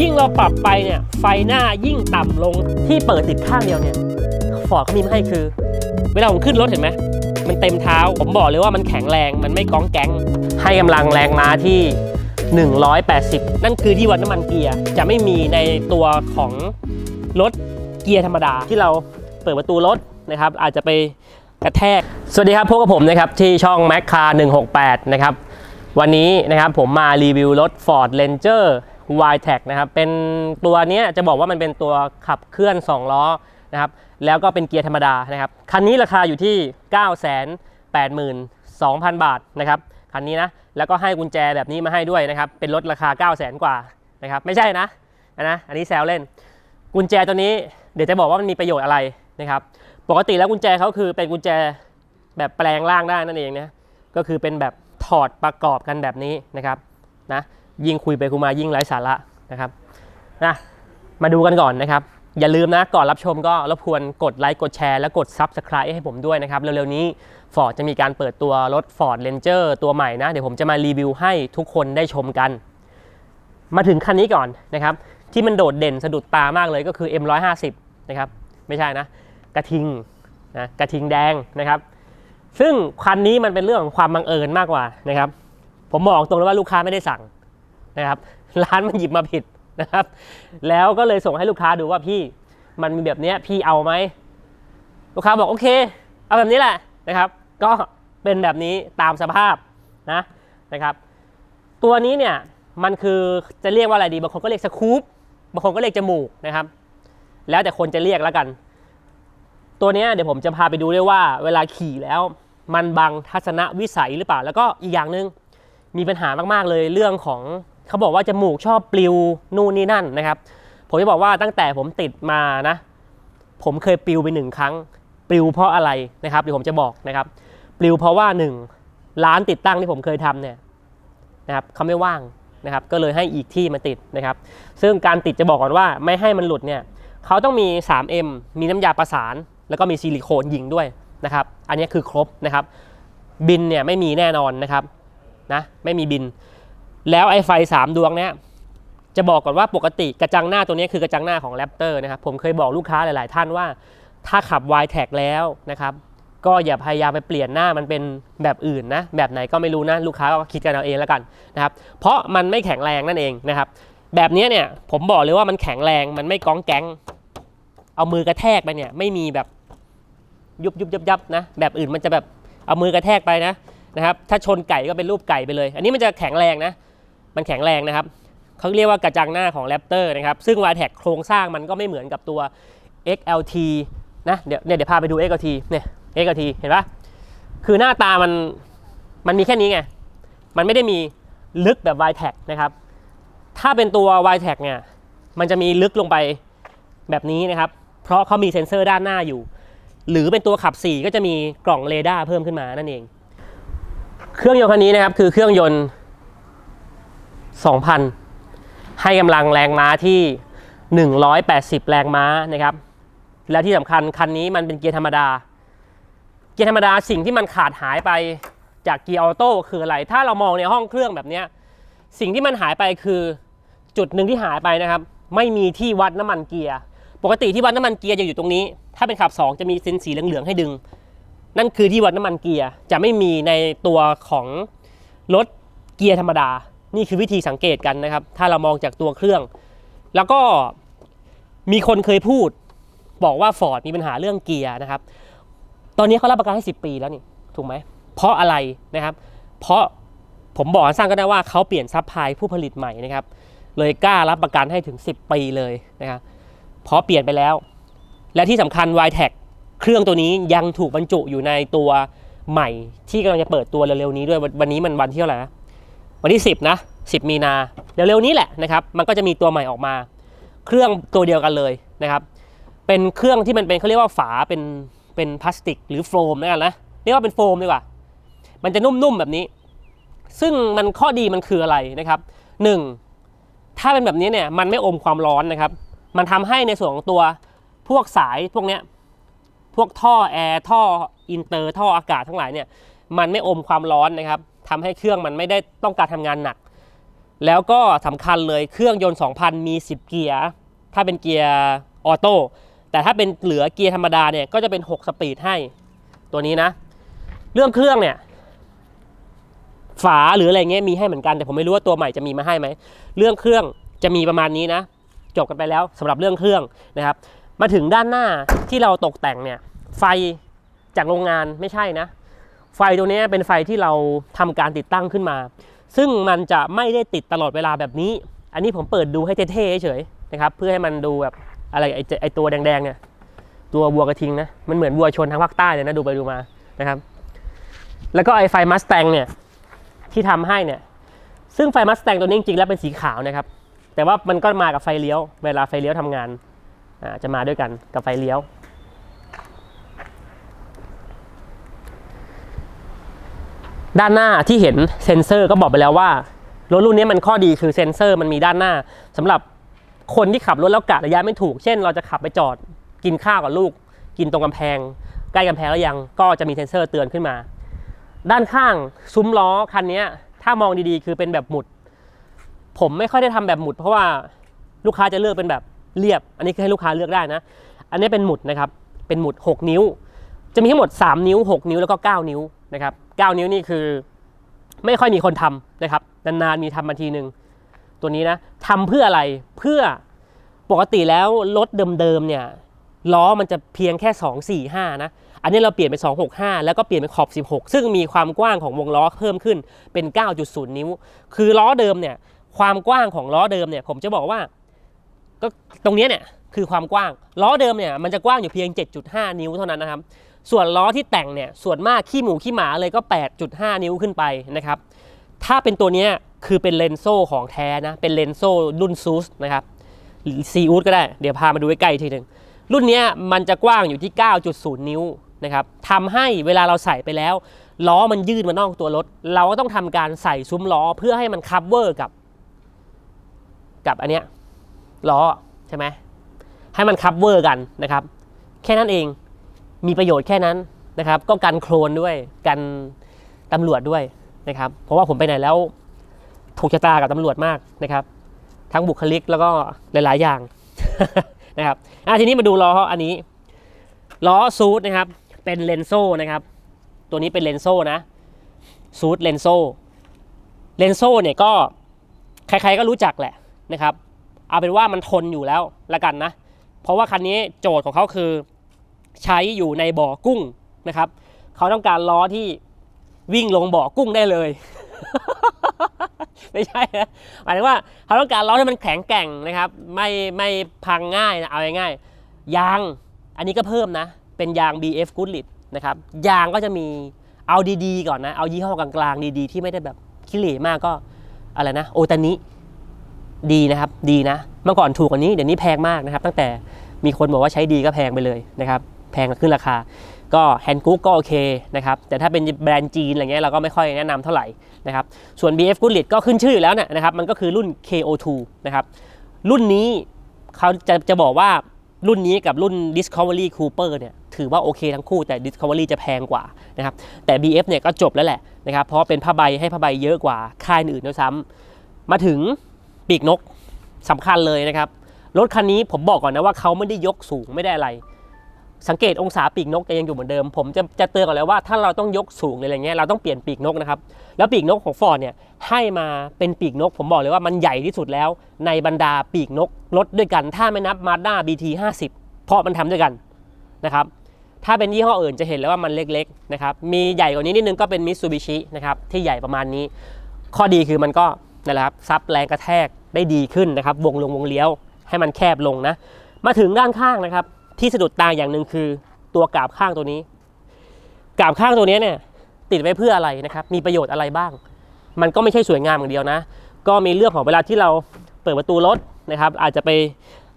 ยิ่งเราปรับไปเนี่ยไฟหน้ายิ่งต่ำลงที่เปิดติดข้างเดียวเนี่ยฟอร์ดเขามีมาให้คือ เวลาผมขึ้นรถเห็นไหมมันเต็มเท้า ผมบอกเลยว่ามันแข็งแรงมันไม่ก้องแก๊ง ให้กำลังแรงม้าที่ 180 นั่นคือที่วัดน้ำมันเกียร์จะไม่มีในตัวของรถเกียร์ธรรมดาที่เราเปิดประตูรถนะครับ อาจจะไปกระแทก สวัสดีครับพบกับผมนะครับที่ช่อง Mac Car 168 นะครับ วันนี้นะครับผมมารีวิวรถ Ford Ranger y t e c นะครับ เป็นตัวนี้จะบอกว่ามันเป็นตัวขับเคลื่อน 2 ล้อนะครับ แล้วก็เป็นเกียร์ธรรมดานะครับ คันนี้ราคาอยู่ที่ 982,000 บาทนะครับ คันนี้นะ แล้วก็ให้กุญแจแบบนี้มาให้ด้วยนะครับ เป็นรถราคา 900,000กว่านะครับ ไม่ใช่นะนะ อันนี้แซวเล่น กุญแจตัวนี้เดี๋ยวจะบอกว่ามันมีประโยชน์อะไรนะครับ ปกติแล้วกุญแจเขาคือเป็นกุญแจแบบแปลงร่างได้นั่นเองนะ ก็คือเป็นแบบถอดประกอบกันแบบนี้นะครับนะ ยิ่งคุยไปคุยมายิ่งไร้สาระนะครับนะมาดูกันก่อนนะครับ อย่าลืมนะก่อนรับชมก็รบกวนกดไลค์กดแชร์และกด Subscribe ให้ผมด้วยนะครับ เร็วๆนี้ Ford จะมีการเปิดตัวรถ Ford Ranger ตัวใหม่นะ เดี๋ยวผมจะมารีวิวให้ทุกคนได้ชมกัน มาถึงคันนี้ก่อนนะครับ ที่มันโดดเด่นสะดุดตามากเลยก็คือ M150 นะครับ ไม่ใช่นะ กระทิงนะกระทิงแดงนะครับ ซึ่งคันนี้มันเป็นเรื่องของความบังเอิญมากกว่านะครับ ผมบอกตรงเลยว่าลูกค้าไม่ได้สั่ง นะครับร้านมันหยิบมาผิดนะครับ แล้วก็เลยส่งให้ลูกค้าดูว่าพี่มันมีแบบนี้พี่เอาไหมลูกค้าบอกโอเค เอาแบบนี้แหละนะครับ ก็เป็นแบบนี้ตามสภาพนะนะครับ ตัวนี้เนี่ยมันคือจะเรียกว่าอะไรดีบางคนก็เรียกสคูปบางคนก็เรียกจมูกนะครับ แล้วแต่คนจะเรียกแล้วกัน ตัวนี้เดี๋ยวผมจะพาไปดูด้วยว่า เวลาขี่แล้ว มันบังทัศนวิสัยหรือเปล่า แล้วก็อีกอย่างหนึ่งมีปัญหามากๆเลยเรื่องของ เขาบอกว่าจมูกชอบปลิวนู่นนี่นั่นนะครับ ผมจะบอกว่าตั้งแต่ผมติดมานะ ผมเคยปลิวไปหนึ่งครั้ง ปลิวเพราะอะไรนะครับเดี๋ยวผมจะบอกนะครับ ปลิวเพราะว่าหนึ่งร้านติดตั้งที่ผมเคยทำเนี่ยนะครับเขาไม่ว่างนะครับ ก็เลยให้อีกที่มาติดนะครับ ซึ่งการติดจะบอกก่อนว่าไม่ให้มันหลุดเนี่ยเขาต้องมี 3M มีน้ำยาประสาน แล้วก็มีซิลิโคนยิงด้วยนะครับ อันนี้คือครบนะครับ บินเนี่ยไม่มีแน่นอนนะครับนะไม่มีบิน แล้วไอ้ไฟ 3 ดวงเนี้ยจะบอกก่อนว่าปกติกระจังหน้าตัวนี้คือกระจังหน้าของแรปเตอร์นะครับผมเคยบอกลูกค้าหลาย ๆ ท่านว่าถ้าขับ y t a g แล้วนะครับก็อย่าพยายามไปเปลี่ยนหน้ามันเป็นแบบอื่นนะ แบบไหนก็ไม่รู้นะลูกค้าก็คิดกันเอาเองแล้วกันนะครับเพราะมันไม่แข็งแรงนั่นเองนะครับแบบนี้เนี่ยผมบอกเลยว่ามันแข็งแรงมันไม่ก้องแก๊ง เอามือกระแทกไปเนี่ยไม่มีแบบยุบยุบยับยับนะแบบอื่นมันจะแบบเอามือกระแทกไปนะนะครับถ้าชนไก่ก็เป็นรูปไก่ไปเลย อันนี้มันจะแข็งแรงนะ มันแข็งแรงนะครับเขาเรียกว่ากระจังหน้าของแรปเตอร์นะครับ ซึ่ง y t e c โครงสร้างมันก็ไม่เหมือนกับตัว XLT นะเดี๋ยวเนี่ยเดี๋ยวพาไปดู XLT เนี่ย XLT เห็นปะคือหน้าตามันมันมีแค่นี้ไง มันไม่ได้มีลึกแบบ y t e c นะครับ ถ้าเป็นตัว y t e c เนี่ยมันจะมีลึกลงไปแบบนี้นะครับ เพราะเขามีเซ็นเซอร์ด้านหน้าอยู่ หรือเป็นตัวขับ 4 ก็จะมีกล่องเรดาร์เพิ่มขึ้นมานั่นเอง เครื่องยนต์คันนี้นะครับคือเครื่องยนต์ 2,000 ให้กำลังแรงม้าที่ 180 แรงม้านะครับ และที่สำคัญคันนี้มันเป็นเกียร์ธรรมดา เกียร์ธรรมดาสิ่งที่มันขาดหายไปจากเกียร์ออโต้คืออะไร ถ้าเรามองในห้องเครื่องแบบนี้สิ่งที่มันหายไปคือจุดหนึ่งที่หายไปนะครับ ไม่มีที่วัดน้ำมันเกียร์ ปกติที่วัดน้ำมันเกียร์จะอยู่ตรงนี้ ถ้าเป็นขับ 2 จะมีเส้นสีเหลืองๆให้ดึง นั่นคือที่วัดน้ำมันเกียร์จะไม่มีในตัวของรถเกียร์ธรรมดา นี่คือวิธีสังเกตกันนะครับ ถ้าเรามองจากตัวเครื่อง แล้วก็มีคนเคยพูด บอกว่า Ford มีปัญหาเรื่องเกียร์นะครับ ตอนนี้เขารับประกันให้ 10 ปีแล้วนี่ถูกไหม เพราะอะไรนะครับ เพราะผมบอกสร้างก็ได้ว่าเขาเปลี่ยนซัพพลายผู้ผลิตใหม่นะครับ เลยกล้ารับประกันให้ถึง 10 ปีเลยนะครับเพราะเปลี่ยนไปแล้ว และที่สำคัญ y t e c เครื่องตัวนี้ยังถูกบรรจุอยู่ในตัวใหม่ที่กำลังจะเปิดตัวเร็วๆนี้ด้วยวันวันนี้มันวันที่เท่าไหร่นะ วันที่ 10 นะ 10 มีนาเร็วๆนี้แหละนะครับ มันก็จะมีตัวใหม่ออกมา เครื่องตัวเดียวกันเลยนะครับ เป็นเครื่องที่มันเป็นเขาเรียกว่าฝาเป็นเป็นพลาสติกหรือโฟมนะกันนะเรียกว่าเป็นโฟมดีกว่า มันจะนุ่มๆแบบนี้ ซึ่งมันข้อดีมันคืออะไรนะครับหนึ่งถ้าเป็นแบบนี้เนี่ยมันไม่อมความร้อนนะครับ มันทำให้ในส่วนของตัวพวกสายพวกเนี้ยพวกท่อแอร์ท่ออินเตอร์ท่ออากาศทั้งหลายเนี่ยมันไม่อมความร้อนนะครับ ทำให้เครื่องมันไม่ได้ต้องการทำงานหนัก แล้วก็สำคัญเลยเครื่องยนต์ 2,000 มี 10 เกียร์ ถ้าเป็นเกียร์ออโต้แต่ถ้าเป็นเหลือเกียร์ธรรมดาเนี่ยก็จะเป็น 6 สปีดให้ตัวนี้นะ เรื่องเครื่องเนี่ยฝาหรืออะไรเงี้ยมีให้เหมือนกันแต่ผมไม่รู้ว่าตัวใหม่จะมีมาให้ไหมเรื่องเครื่องจะมีประมาณนี้นะ จบกันไปแล้วสำหรับเรื่องเครื่องนะครับ มาถึงด้านหน้าที่เราตกแต่งเนี่ยไฟจากโรงงานไม่ใช่นะ ไฟตัวนี้เป็นไฟที่เราทำการติดตั้งขึ้นมา ซึ่งมันจะไม่ได้ติดตลอดเวลาแบบนี้ อันนี้ผมเปิดดูให้เท่ๆเฉยๆนะครับ เพื่อให้มันดูแบบอะไรไอไอตัวแดงๆเนี่ยตัววัวกระทิงนะ มันเหมือนวัวชนทางภาคใต้เลยนะดูไปดูมานะครับ แล้วก็ไอไฟมัสแตงเนี่ยที่ทำให้เนี่ย ซึ่งไฟมัสแตงตัวนี้จริงๆแล้วเป็นสีขาวนะครับ แต่ว่ามันก็มากับไฟเลี้ยว เวลาไฟเลี้ยวทำงานจะมาด้วยกันกับไฟเลี้ยว ด้านหน้าที่เห็นเซนเซอร์ก็บอกไปแล้วว่ารถรุ่นนี้มันข้อดีคือเซ็นเซอร์มันมีด้านหน้าสำหรับคนที่ขับรถแล้วกะระยะไม่ถูก เช่น เราจะขับไปจอดกินข้าวกับลูก กินตรงกำแพง ใกล้กำแพงแล้วยังก็จะมีเซ็นเซอร์เตือนขึ้นมา ด้านข้างซุ้มล้อคันนี้ถ้ามองดีๆ คือเป็นแบบหมุด ผมไม่ค่อยได้ทำแบบหมุด เพราะว่าลูกค้าจะเลือกเป็นแบบเรียบ อันนี้คือให้ลูกค้าเลือกได้นะ อันนี้เป็นหมุดนะครับเป็นหมุด 6 นิ้ว จะมีทั้งหมด 3 นิ้ว 6 นิ้วแล้วก็ 9 นิ้วนะครับ 9 นิ้วนี่คือ ไม่ค่อยมีคนทำนะครับ นานๆมีทำมาทีหนึ่งตัวนี้นะทำเพื่ออะไรเพื่อปกติแล้วรถเดิมๆเนี่ยล้อมันจะเพียงแค่ 2 4 5 นะ อันนี้เราเปลี่ยนเป็น 265 แล้วก็เปลี่ยนเป็นขอบ 16 ซึ่งมีความกว้างของวงล้อเพิ่มขึ้นเป็น 9.0 นิ้ว คือล้อเดิมเนี่ยความกว้างของล้อเดิมเนี่ยผมจะบอกว่าก็ตรงนี้เนี่ยคือความกว้างล้อเดิมเนี่ยมันจะกว้างอยู่เพียง 7.5 นิ้วเท่านั้นนะครับ ส่วนล้อที่แต่งเนี่ยส่วนมากขี้หมูขี้หมาเลยก็ 8.5 นิ้วขึ้นไปนะครับถ้าเป็นตัวนี้คือเป็นเลนโซ่ของแท้นะเป็นเลนโซ่รุ่นซูสนะครับซีอูดก็ได้เดี๋ยวพามาดูใกล้ๆทีหนึ่งรุ่นนี้มันจะกว้างอยู่ที่ 9.0 นิ้วนะครับทำให้เวลาเราใส่ไปแล้ว ล้อมันยืดมานอกตัวรถ เราก็ต้องทำการใส่ซุ้มล้อเพื่อให้มันคัฟเวอร์กับ กับอันเนี้ยล้อใช่ไหมให้มันคัฟเวอร์กันนะครับ แค่นั้นเอง มีประโยชน์แค่นั้นนะครับ ก็กันโคลนด้วยกันตำรวจด้วยนะครับ เพราะว่าผมไปไหนแล้วถูกชะตากับตำรวจมากนะครับ ทั้งบุคลิกแล้วก็หลาย ๆ อย่างนะครับอะทีนี้มาดูล้ออันนี้ล้อซูดนะครับ เป็นเลนโซ่นะครับ ตัวนี้เป็นเลนโซ่นะซูดเลนโซ่เลนโซ่เนี่ยก็ใครๆก็รู้จักแหละนะครับ เอาเป็นว่ามันทนอยู่แล้วละกันนะ เพราะว่าคันนี้โจทย์ของเขาคือ ใช้อยู่ในบ่อกุ้งนะครับ เขาต้องการล้อที่วิ่งลงบ่อกุ้งได้เลย ไม่ใช่นะหมายถึงว่าเขาต้องการล้อที่มันแข็งแกร่งนะครับ ไม่ไม่พังง่ายนะเอาง่ายๆยางอันนี้ก็เพิ่มนะ เป็นยาง BF Goodrich นะครับยางก็จะมีเอาดีๆก่อนนะ เอายี่ห้อกลางๆ ดีๆ ที่ไม่ได้แบบขี้เหร่มากก็อะไรนะ โอตานิดีนะครับ ดีนะ เมื่อก่อนถูกกว่านี้ เดี๋ยวนี้แพงมากนะครับ ตั้งแต่มีคนบอกว่าใช้ดีก็แพงไปเลยนะครับ แพงขึ้นราคา ก็แฮนด์กุ๊กก็โอเคนะครับแต่ถ้าเป็นแบรนด์จีนอะไรเงี้ยเราก็ไม่ค่อยแนะนำเท่าไหร่นะครับส่วน BF Goodrich ก็ขึ้นชื่ออยู่แล้วเนี่ยนะครับมันก็คือรุ่น KO2 นะครับรุ่นนี้เขาจะจะบอกว่ารุ่นนี้กับรุ่น Discovery Cooper เนี่ยถือว่าโอเคทั้งคู่แต่ Discovery จะแพงกว่านะครับแต่ BF เนี่ยก็จบแล้วแหละนะครับเพราะเป็นผ้าใบให้ผ้าใบเยอะกว่าค่ายอื่นด้วยซ้ำมาถึงปีกนกสำคัญเลยนะครับรถคันนี้ผมบอกก่อนนะว่าเขาไม่ได้ยกสูงไม่ได้อะไร สังเกตองศาปีกนกจะยังอยู่เหมือนเดิม ผมจะจะเตือนก่อนเลยว่าถ้าเราต้องยกสูงอะไรเงี้ยเราต้องเปลี่ยนปีกนกนะครับแล้วปีกนกของฟอร์ดเนี่ยให้มาเป็นปีกนก ผมบอกเลยว่ามันใหญ่ที่สุดแล้ว ในบรรดาปีกนกรถด้วยกัน ถ้าไม่นับมาด้า BT 50เพราะมันทำด้วยกันนะครับถ้าเป็นยี่ห้ออื่นจะเห็นแล้วว่ามันเล็กๆนะครับมีใหญ่กว่านี้นิดนึงก็เป็นมิตซูบิชินะครับที่ใหญ่ประมาณนี้ ข้อดีคือมันก็นั่นแหละครับซับแรงกระแทกได้ดีขึ้นนะครับวงลงวงเลี้ยวให้มันแคบลงนะมาถึงด้านข้างนะครับ ที่สะดุดตาอย่างหนึ่งคือตัวกาบข้างตัวนี้ กาบข้างตัวนี้เนี่ยติดไว้เพื่ออะไรนะครับ มีประโยชน์อะไรบ้าง มันก็ไม่ใช่สวยงามอย่างเดียวนะ ก็มีเรื่องของเวลาที่เราเปิดประตูรถนะครับ อาจจะไป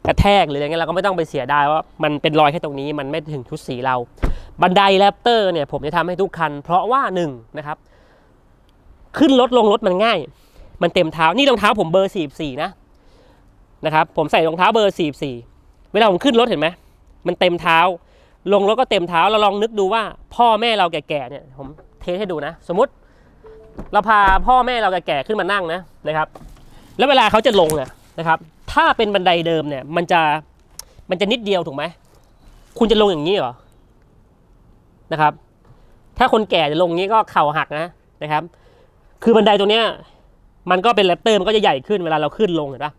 กระแทกหรืออะไรเงี้ยเราก็ไม่ต้องไปเสียดายว่ามันเป็นรอยแค่ตรงนี้มันไม่ถึงชุดสีเรา บันไดแรปเตอร์เนี่ยผมจะทำให้ทุกคัน เพราะว่าหนึ่งนะครับขึ้นรถลงรถมันง่าย มันเต็มเท้านี่รองเท้าผมเบอร์44นะนะครับผมใส่รองเท้าเบอร์44เวลาผมขึ้นรถเห็นไหม มันเต็มเท้า ลงรถก็เต็มเท้าเราลองนึกดูว่า พ่อแม่เราแก่ๆเนี่ยผมเทสให้ดูนะ สมมติ เราพาพ่อแม่เราแก่ๆขึ้นมานั่งนะนะครับ แล้วเวลาเขาจะลงเนี่ยนะครับ ถ้าเป็นบันไดเดิมเนี่ย มันจะมันจะนิดเดียวถูกไหมคุณจะลงอย่างนี้เหรอนะครับ ถ้าคนแก่จะลงอย่างนี้ก็เข่าหักนะนะครับ คือบันไดตรงเนี้ยมันก็เป็นแรปเตอร์มันก็จะใหญ่ขึ้นเวลาเราขึ้นลงเห็นปะ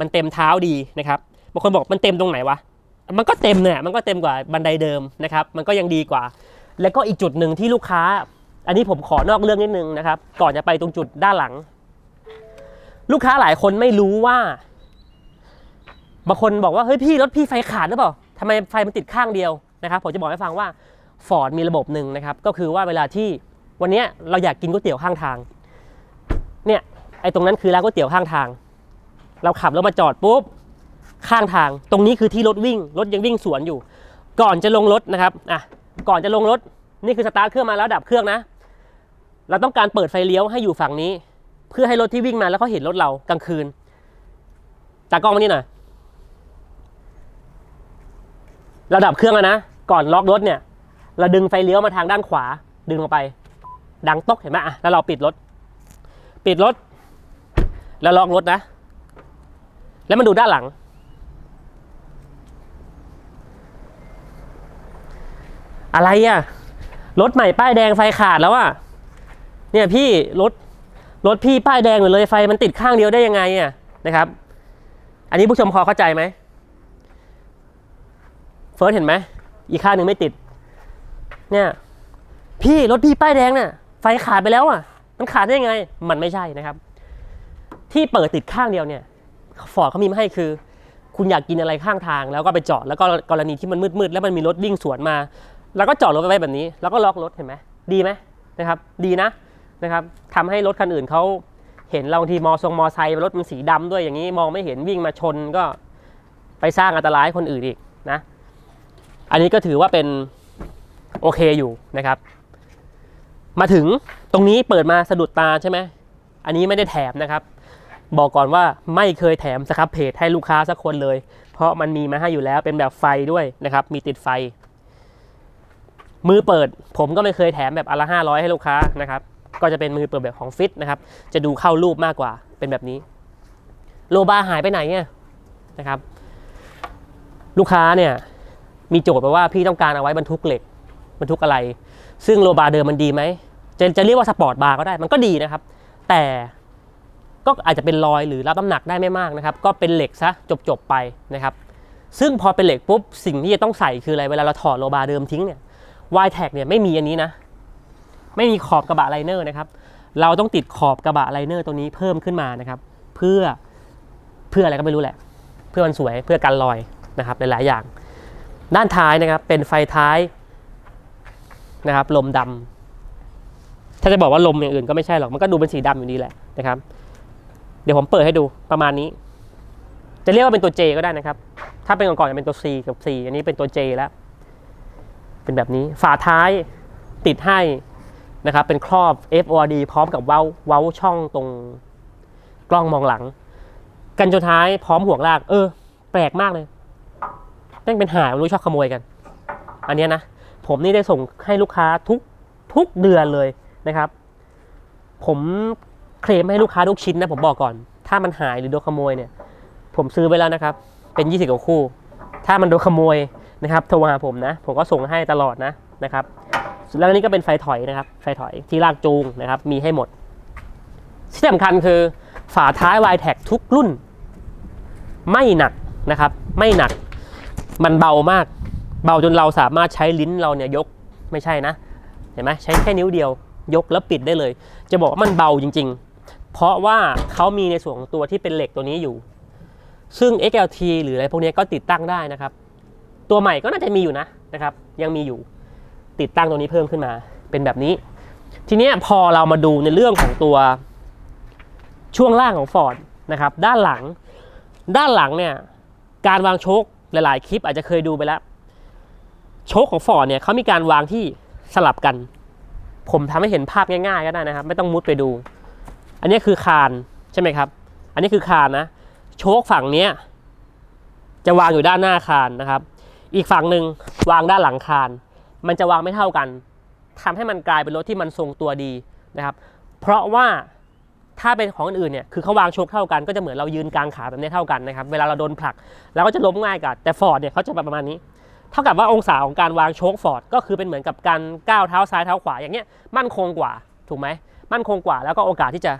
มันเต็มเท้าดีนะครับบางคนบอกมันเต็มตรงไหนวะ มันก็เต็มเนี่ยมันก็เต็มกว่าบันไดเดิมนะครับมันก็ยังดีกว่า แล้วก็อีกจุดหนึ่งที่ลูกค้า อันนี้ผมขอนอกเรื่องนิดนึงนะครับ ก่อนจะไปตรงจุดด้านหลัง ลูกค้าหลายคนไม่รู้ว่าบางคนบอกว่าเฮ้ยพี่รถพี่ไฟขาดหรือเปล่าทำไมไฟมันติดข้างเดียวนะครับผมจะบอกให้ฟังว่าฟอร์ดมีระบบหนึ่งนะครับก็คือว่าเวลาที่วันนี้เราอยากกินก๋วยเตี๋ยวข้างทางเนี่ยไอ้ตรงนั้นคือร้านก๋วยเตี๋ยวข้างทาง เราขับรถมาจอดปุ๊บ ข้างทาง ตรงนี้คือที่รถวิ่ง รถยังวิ่งสวนอยู่ ก่อนจะลงรถนะครับอะก่อนจะลงรถนี่คือสตาร์ทเครื่องมาแล้วดับเครื่องนะ เราต้องการเปิดไฟเลี้ยวให้อยู่ฝั่งนี้ เพื่อให้รถที่วิ่งมาแล้วเขาเห็นรถเรากลางคืนจากกล้องมานี่หน่อยเราดับเครื่องแล้วนะ ก่อนล็อกรถเนี่ย เราดึงไฟเลี้ยวมาทางด้านขวา ดึงลงไป ดังตกเห็นไหมอะแล้วเราปิดรถ ปิดรถ แล้วล็อกรถนะ แล้วมาดูด้านหลัง อะไรอะ รถใหม่ป้ายแดงไฟขาดแล้วอะ เนี่ยพี่รถรถพี่ป้ายแดงอยู่เลยไฟมันติดข้างเดียวได้ยังไงอะนะครับ อันนี้ผู้ชมพอเข้าใจไหมเฟิร์สเห็นไหมอีกข้างหนึ่งไม่ติด เนี่ยพี่รถพี่ป้ายแดงเนี่ยไฟขาดไปแล้วอะ มันขาดได้ยังไง มันไม่ใช่นะครับ ที่เปิดติดข้างเดียวเนี่ยฟอร์ดเขามีมาให้คือ คุณอยากกินอะไรข้างทาง แล้วก็ไปจอดแล้วก็กรณีที่มันมืดๆแล้วมันมีรถวิ่งสวนมา แล้วก็จอดรถไว้แบบนี้ แล้วก็ล็อกรถเห็นไหมดีไหมนะครับ ดีนะนะครับทำให้รถคันอื่นเขาเห็นเราบางทีมอทรงมอไซค์รถมันสีดำด้วยอย่างนี้มองไม่เห็นวิ่งมาชนก็ไปสร้างอันตรายให้คนอื่นอีกนะ อันนี้ก็ถือว่าเป็นโอเคอยู่นะครับ มาถึงตรงนี้เปิดมาสะดุดตาใช่ไหมอันนี้ไม่ได้แถมนะครับ บอกก่อนว่าไม่เคยแถมสครับเพจให้ลูกค้าสักคนเลย เพราะมันมีมาให้อยู่แล้วเป็นแบบไฟด้วยนะครับ มีติดไฟ มือเปิด ผมก็ไม่เคยแถมแบบอนละห้าร้อยให้ลูกค้านะครับ ก็จะเป็นมือเปิดแบบของฟิตนะครับ จะดูเข้ารูปมากกว่าเป็นแบบนี้ โลบาหายไปไหนเนี่ยนะครับ ลูกค้าเนี่ยมีโจทย์มาว่าพี่ต้องการเอาไว้บรรทุกเหล็กบรรทุกอะไร ซึ่งโลบาเดิมมันดีไหมจะจะเรียกว่าสปอร์ตบาร์ก็ได้มันก็ดีนะครับ แต่ก็อาจจะเป็นรอยหรือรับน้ำหนักได้ไม่มากนะครับ ก็เป็นเหล็กซะจบๆไปนะครับ ซึ่งพอเป็นเหล็กปุ๊บสิ่งที่จะต้องใส่คืออะไรเวลาเราถอดโลบาเดิมทิ้งเนี่ย วายแท็กเนี่ยไม่มีอันนี้นะ ไม่มีขอบกระบะไลเนอร์นะครับ เราต้องติดขอบกระบะไลเนอร์ตัวนี้เพิ่มขึ้นมานะครับ เพื่อเพื่ออะไรก็ไม่รู้แหละ เพื่อมันสวยเพื่อกันรอยนะครับหลายๆอย่าง ด้านท้ายนะครับเป็นไฟท้ายนะครับลมดำถ้าจะบอกว่าลมอย่างอื่นก็ไม่ใช่หรอกมันก็ดูเป็นสีดำอยู่ดีแหละนะครับ เดี๋ยวผมเปิดให้ดูประมาณนี้ จะเรียกว่าเป็นตัว J ก็ได้นะครับ ถ้าเป็นก่อนๆจะเป็นตัว C กับ C อันนี้เป็นตัว J แล้ว เป็นแบบนี้ฝาท้ายติดให้นะครับเป็นครอบ FORD พร้อมกับเว้าเว้าช่องตรงกล้องมองหลัง กันชนท้ายพร้อมห่วงลาก เออ แปลกมากเลยแม่งเป็นหายรู้ชอบขโมยกัน อันนี้นะ ผมนี่ได้ส่งให้ลูกค้าทุกทุกเดือนเลยนะครับ ผมเคลมให้ลูกค้าทุกชิ้นนะผมบอกก่อน ถ้ามันหายหรือโดนขโมยเนี่ย ผมซื้อไปแล้วนะครับ เป็น 20กว่าคู่ ถ้ามันโดนขโมย นะครับโทรมาหาผมนะ ผมก็ส่งให้ตลอดนะนะครับแล้วนี้ก็เป็นไฟถอยนะครับ ไฟถอยที่ลากจูงนะครับ มีให้หมดที่สำคัญคือฝาท้าย y t แท็กทุกรุ่น ไม่หนักนะครับ ไม่หนัก มันเบามาก เบาจนเราสามารถใช้ลิ้นเราเนี่ยยกไม่ใช่นะ เห็นไหมใช้แค่นิ้วเดียว ยกแล้วปิดได้เลย จะบอกว่ามันเบาจริง ๆ เพราะว่าเขามีในส่วนของตัวที่เป็นเหล็กตัวนี้อยู่ ซึ่ง XLT หรืออะไรพวกนี้ก็ติดตั้งได้นะครับ ตัวใหม่ก็น่าจะมีอยู่นะนะครับ ยังมีอยู่ติดตั้งตัวนี้เพิ่มขึ้นมา เป็นแบบนี้ ทีนี้พอเรามาดูในเรื่องของตัวช่วงล่างของ Ford นะครับ ด้านหลัง ด้านหลังเนี่ยการวางโชคหลาย ๆ คลิปอาจจะเคยดูไปแล้ว โชคของ Ford เนี่ยเขามีการวางที่สลับกัน ผมทำให้เห็นภาพง่าย ๆ ก็ได้นะครับ ไม่ต้องมุดไปดู อันนี้คือคานใช่ไหมครับ อันนี้คือคานนะ โชคฝั่งเนี้ยจะวางอยู่ด้านหน้าคานนะครับ อีกฝั่งหนึ่งวางด้านหลังคาน มันจะวางไม่เท่ากันทำให้มันกลายเป็นรถที่มันทรงตัวดีนะครับ เพราะว่าถ้าเป็นของอื่นเนี่ยคือเขาวางโชคเท่ากันก็จะเหมือนเรายืนกลางขาแบบนี้เท่ากันนะครับเวลาเราโดนผลักแล้วก็จะล้มง่ายกันแต่ฟอร์ดเนี่ยเขาจะประมาณนี้เท่ากับว่าองศาของการวางโชคฟอร์ดก็คือเป็นเหมือนกับการก้าวเท้าซ้ายเท้าขวาอย่างเงี้ยมั่นคงกว่าถูกไหมมั่นคงกว่าแล้วก็โอกาสที่จะ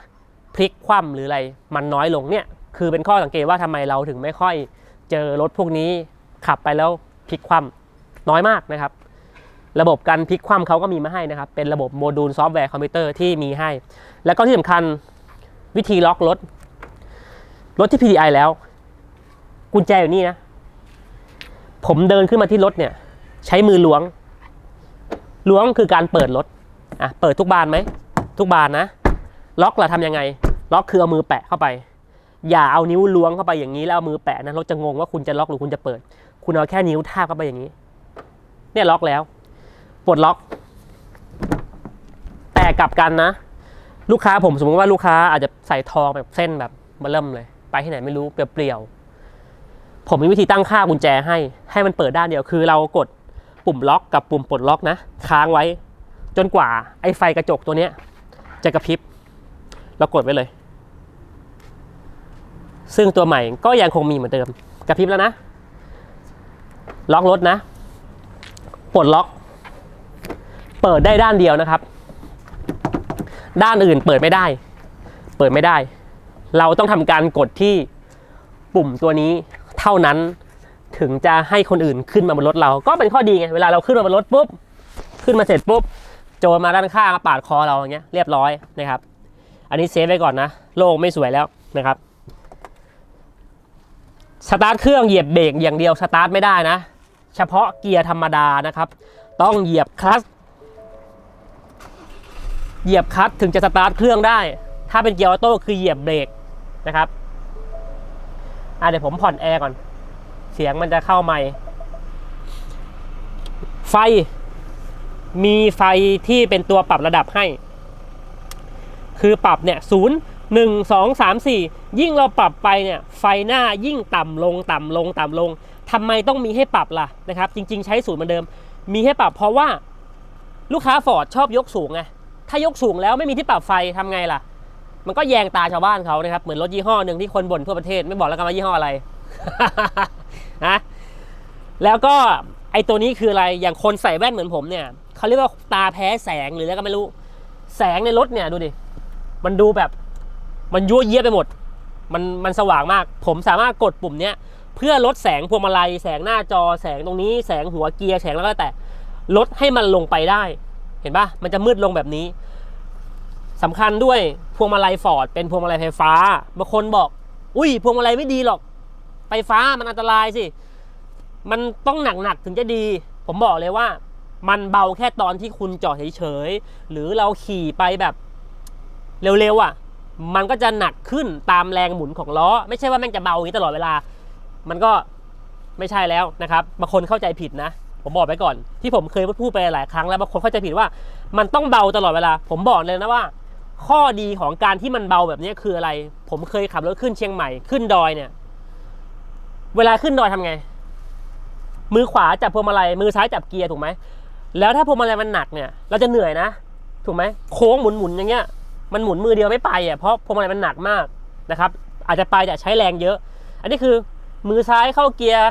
พลิกคว่ำหรืออะไรมันน้อยลงเนี่ยคือเป็นข้อสังเกตว่าทำไมเราถึงไม่ค่อยเจอรถพวกนี้ขับไปแล้ว พลิกคว่ำน้อยมากนะครับ ระบบการพลิกคว่ำเขาก็มีมาให้นะครับ เป็นระบบโมดูลซอฟต์แวร์คอมพิวเตอร์ที่มีให้ แล้วก็ที่สำคัญวิธีล็อกรถ รถที่ PDI แล้ว กุญแจอยู่นี่นะ ผมเดินขึ้นมาที่รถเนี่ย ใช้มือล้วง ล้วงคือการเปิดรถอะเปิดทุกบานไหม ทุกบานนะ ล็อกล่ะทำยังไง ล็อกคือเอามือแปะเข้าไป อย่าเอานิ้วล้วงเข้าไปอย่างนี้แล้วเอามือแปะนะรถจะงงว่าคุณจะล็อกหรือคุณจะเปิด คุณเอาแค่นิ้วทาบเข้าไปอย่างนี้ เนี่ยล็อกแล้ว ปลดล็อก แต่กลับกันนะ ลูกค้าผมสมมติว่าลูกค้าอาจจะใส่ทองแบบเส้นแบบมาเริ่มเลย ไปที่ไหนไม่รู้เปลี่ยวๆ ผมมีวิธีตั้งค่ากุญแจให้ ให้มันเปิดด้านเดียวคือเรากดปุ่มล็อกกับปุ่มปลดล็อกนะ ค้างไว้ จนกว่าไอ้ไฟกระจกตัวเนี้ยจะกระพริบเรากดไว้เลย ซึ่งตัวใหม่ก็ยังคงมีเหมือนเดิม กระพริบแล้วนะ ล็อกรถนะปลดล็อก เปิดได้ด้านเดียวนะครับ ด้านอื่นเปิดไม่ได้ เปิดไม่ได้ เราต้องทำการกดที่ปุ่มตัวนี้เท่านั้นถึงจะให้คนอื่นขึ้นมาบนรถเรา ก็เป็นข้อดีไง เวลาเราขึ้นมาบนรถปุ๊บ ขึ้นมาเสร็จปุ๊บ โจรมาด้านข้างปาดคอเราอย่างเงี้ย เรียบร้อยนะครับ อันนี้เซฟไว้ก่อนนะ โลกไม่สวยแล้วนะครับ สตาร์ทเครื่องเหยียบเบรกอย่างเดียวสตาร์ทไม่ได้นะ เฉพาะเกียร์ธรรมดานะครับ ต้องเหยียบคลัตช์เหยียบคลัตช์ถึงจะสตาร์ทเครื่องได้ ถ้าเป็นเกียร์ออโต้คือเหยียบเบรกนะครับอะเดี๋ยวผมผ่อนแอร์ก่อน เสียงมันจะเข้าไม่ไฟ มีไฟที่เป็นตัวปรับระดับให้ คือปรับเนี่ยศูนย์หนึ่งสองสามสี่ยิ่งเราปรับไปเนี่ย ไฟหน้ายิ่งต่ำลงต่ำลงต่ำลง ทำไมต้องมีให้ปรับล่ะนะครับ จริง ๆ ใช้ศูนย์เหมือนเดิม มีให้ปรับเพราะว่าลูกค้าฟอร์ดชอบยกสูงไงถ้ายกสูงแล้วไม่มีที่ปรับไฟทำไงล่ะ มันก็แยงตาชาวบ้านเขานะครับ เหมือนรถยี่ห้อหนึ่งที่คนบ่นทั่วประเทศไม่บอกแล้วกันว่ายี่ห้ออะไรนะแล้วก็ไอตัวนี้คืออะไรอย่างคนใส่แว่นเหมือนผมเนี่ยเขาเรียกว่าตาแพ้แสงหรืออะไรก็ไม่รู้ แสงในรถเนี่ยดูดิมันดูแบบ มันยั่วเยี้ยไปหมด มันมันสว่างมาก ผมสามารถกดปุ่มเนี้ย เพื่อลดแสงพวงมาลัย แสงหน้าจอแสงตรงนี้แสงหัวเกียร์แสงแล้วก็แต่ลดให้มันลงไปได้ เห็นปะมันจะมืดลงแบบนี้สำคัญด้วยพวงมาลัยฟอร์ดเป็นพวงมาลัยไฟฟ้าบางคนบอก อุ้ยพวงมาลัยไม่ดีหรอก ไฟฟ้ามันอันตรายสิ มันต้องหนักๆถึงจะดี ผมบอกเลยว่า มันเบาแค่ตอนที่คุณจอดเฉยๆหรือเราขี่ไปแบบเร็วๆอะ มันก็จะหนักขึ้นตามแรงหมุนของล้อ ไม่ใช่ว่าแม่งจะเบาอย่างนี้ตลอดเวลา มันก็ไม่ใช่แล้วนะครับบางคนเข้าใจผิดนะ ผมบอกไปก่อน ที่ผมเคยพูดไปหลายครั้งแล้วบางคนเข้าใจผิดว่า มันต้องเบาตลอดเวลา ผมบอกเลยนะว่า ข้อดีของการที่มันเบาแบบนี้คืออะไร ผมเคยขับรถขึ้นเชียงใหม่ขึ้นดอยเนี่ย เวลาขึ้นดอยทำไง มือขวาจับพวงมาลัยมือซ้ายจับเกียร์ถูกไหมแล้วถ้าพวงมาลัยมันหนักเนี่ย เราจะเหนื่อยนะถูกไหมโค้งหมุนหมุนๆอย่างเงี้ยมันหมุนมือเดียวไม่ไปอะเพราะพวงมาลัยมันหนักมากนะครับ อาจจะไปแต่ใช้แรงเยอะ อันนี้คือ มือซ้ายเข้าเกียร์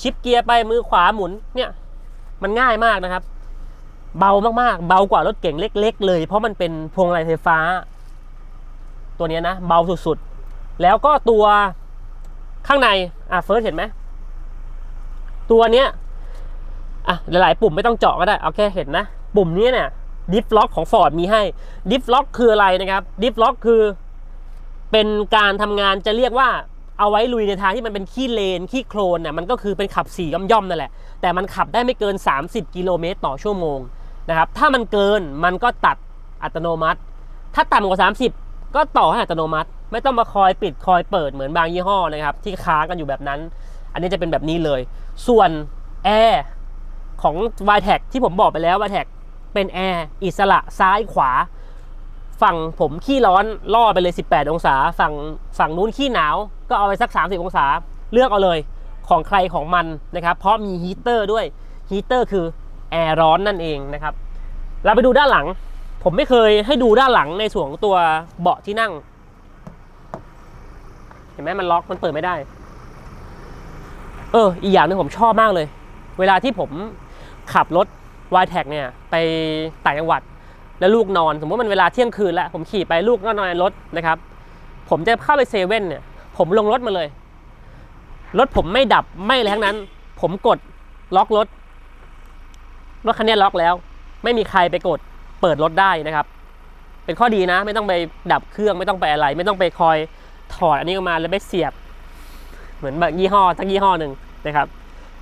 ชิปเกียร์ไปมือขวาหมุนเนี่ยมันง่ายมากนะครับ เบามากๆ เบากว่ารถเก่งเล็ก ๆ เลย เพราะมันเป็นพวงมาลัยไฟฟ้า ตัวนี้นะ เบาสุดๆ แล้วก็ตัวข้างในอะเฟิร์สเห็นไหมตัวเนี้ยอะหลายๆ ปุ่มไม่ต้องเจาะก็ได้ เอาแค่เห็นนะ ปุ่มนี้เนี่ยดิฟล็อกของ Ford มีให้ดิฟล็อกคืออะไรนะครับดิฟล็อกคือเป็นการทำงานจะเรียกว่า เอาไว้ลุยในทางที่มันเป็นขี้เลนขี้โคลนเนี่ยมันก็คือเป็นขับสี่ย่อมๆนั่นแหละ แต่มันขับได้ไม่เกิน 30 กิโลเมตรต่อชั่วโมงนะครับถ้ามันเกินมันก็ตัดอัตโนมัติ ถ้าต่ำกว่า 30 ก็ต่อให้อัตโนมัติ ไม่ต้องมาคอยปิดคอยเปิดเหมือนบางยี่ห้อนะครับที่ค้างกันอยู่แบบนั้น อันนี้จะเป็นแบบนี้เลย ส่วนแอร์ของ y t e c ที่ผมบอกไปแล้ว y t e c เป็นแอร์อิสระซ้ายขวา ฝั่งผมขี้ร้อนล่อไปเลย 18 องศา ฝั่งฝั่งนู้นขี้หนาว ก็เอาไปสัก 30 องศา เลือกเอาเลยของใครของมันนะครับ เพราะมีฮีเตอร์ด้วยฮีเตอร์คือแอร์ร้อนนั่นเองนะครับ เราไปดูด้านหลัง ผมไม่เคยให้ดูด้านหลังในส่วนของตัวเบาะที่นั่ง เห็นไหมมันล็อกมันเปิดไม่ได้ เออ อีกอย่างหนึงผมชอบมากเลย เวลาที่ผมขับรถ y t แท็เนี่ย ไปต่างจังหวัด แล้วลูกนอน สมมติมันเวลาเที่ยงคืนแล้ว ผมขี่ไปลูกก็นอนในรถนะครับ ผมจะเข้าไปเซเว่นเนี่ย ผมลงรถมาเลย รถผมไม่ดับไม่อะไรทั้งนั้น ผมกดล็อกรถ รถคันนี้ล็อกแล้ว ไม่มีใครไปกดเปิดรถได้นะครับ เป็นข้อดีนะ ไม่ต้องไปดับเครื่องไม่ต้องไปอะไร ไม่ต้องไปคอยถอดอันนี้ออกมาแล้วไปเสียบ เหมือนแบบยี่ห้อทั้งยี่ห้อหนึ่งนะครับ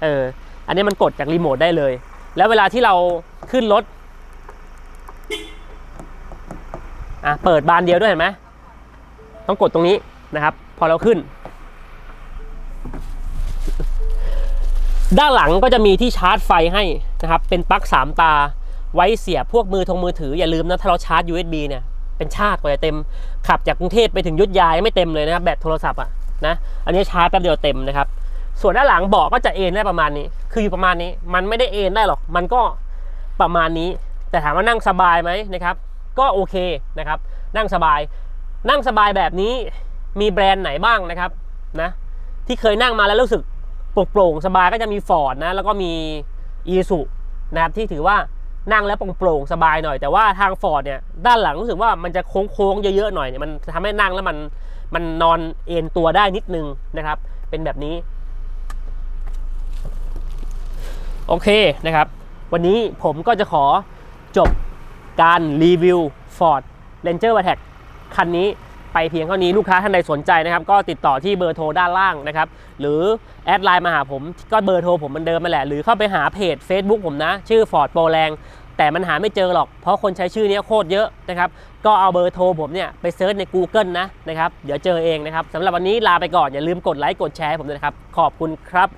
เออ อันนี้มันกดจากรีโมทได้เลย แล้วเวลาที่เราขึ้นรถ อะเปิดบานเดียวด้วยเห็นไหมต้องกดตรงนี้นะครับ พอเราขึ้น ด้านหลังก็จะมีที่ชาร์จไฟให้นะครับ เป็นปลั๊ก3 ตาไว้เสียบพวกมือทงมือถืออย่าลืมนะ ถ้าเราชาร์จ USB เนี่ย เป็นชาติกว่าจะเต็ม ขับจากกรุงเทพไปถึงยุทธยายไม่เต็มเลยนะครับแบตโทรศัพท์อะนะอันนี้ชาร์จแป๊บเดียวเต็มนะครับ ส่วนด้านหลังเบาะก็จะเอนได้ประมาณนี้ คืออยู่ประมาณนี้มันไม่ได้เอนได้หรอกมันก็ประมาณนี้ แต่ถามว่านั่งสบายไหมนะครับ ก็โอเคนะครับ นั่งสบาย นั่งสบายแบบนี้มีแบรนด์ไหนบ้างนะครับนะที่เคยนั่งมาแล้วรู้สึกโปร่งสบายก็จะมีฟอร์ดนะแล้วก็มีอีสุนะครับที่ถือว่านั่งแล้วโปร่งสบายหน่อย แต่ว่าทางฟอร์ดเนี่ยด้านหลังรู้สึกว่ามันจะโค้งๆเยอะๆหน่อยเนี่ยมันทำให้นั่งแล้วมันมันนอนเอนตัวได้นิดนึงนะครับ เป็นแบบนี้ โอเคนะครับ วันนี้ผมก็จะขอจบ การรีวิว Ford Ranger a t t a c คันนี้ไปเพียงเท่านี้ลูกค้าท่านใดสนใจนะครับ ก็ติดต่อที่เบอร์โทรด้านล่างนะครับ หรือแอดไลน์มาหาผมก็เบอร์โทรผมมือนเดิมมาแหละ หรือเข้าไปหาเพจ Facebook ผมนะ ชื่อ Ford โปรแรงแต่มันหาไม่เจอหรอก เพราะคนใช้ชื่อนี้โคตรเยอะนะครับ ก็เอาเบอร์โทรผมเนี่ยไปเซิร์ชใน Google นะนะครับ เดี๋ยวเจอเองนะครับสำหรับวันนี้ลาไปก่อนอย่าลืมกดไลค์กดแชร์ให้ผมด้วยนะครับ ขอบคุณครับ